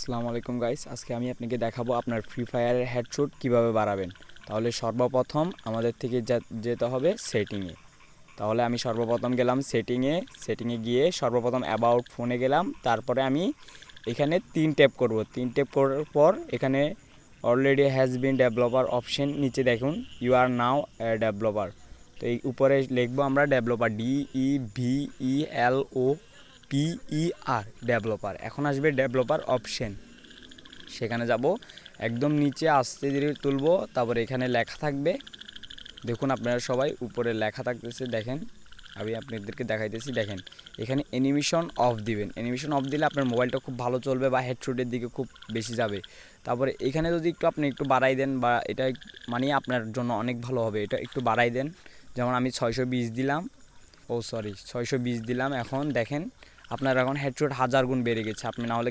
আসসালামু আলাইকুম গাইস, আজকে আমি আপনাকে দেখাবো আপনার ফ্রি ফায়ারের হেডশট কীভাবে বাড়াবেন। তাহলে সর্বপ্রথম আমাদের থেকে যেতে হবে সেটিংয়ে তাহলে আমি সর্বপ্রথম গেলাম সেটিংয়ে সেটিংয়ে গিয়ে সর্বপ্রথম অ্যাবাউট ফোনে গেলাম, তারপরে আমি এখানে তিন ট্যাপ করব। তিন ট্যাপ করার পর এখানে already has been developer option নিচে দেখুন ইউ আর নাও ডেভেলপার তো এই উপরে লিখব আমরা developer D E V E L O P E R developer এখন আসবে ডেভেলপার অপশন সেখানে যাব, একদম নিচে আস্তে ধীরে তুলবো, তারপরে এখানে লেখা থাকবে। দেখুন আপনারা সবাই উপরে লেখা থাকতেছে, দেখেন। আমি আপনাদেরকে দেখাইতেছি, দেখেন। এখানে অ্যানিমেশন অফ দিবেন। অ্যানিমেশন অফ দিলে আপনার মোবাইলটা খুব ভালো চলবে বা হেডশটের দিকে খুব বেশি যাবে। তারপরে এখানে যদি একটু আপনি একটু বাড়াই দেন বা এটা মানে আপনার জন্য অনেক ভালো হবে। এটা একটু বাড়াই দেন। যেমন আমি ছয়শো বিশ দিলাম। ও সরি ছয়শো বিশ দিলাম। এখন দেখেন আপনার এখন হেড হাজার গুণ বেড়ে গেছে। আপনি না হলে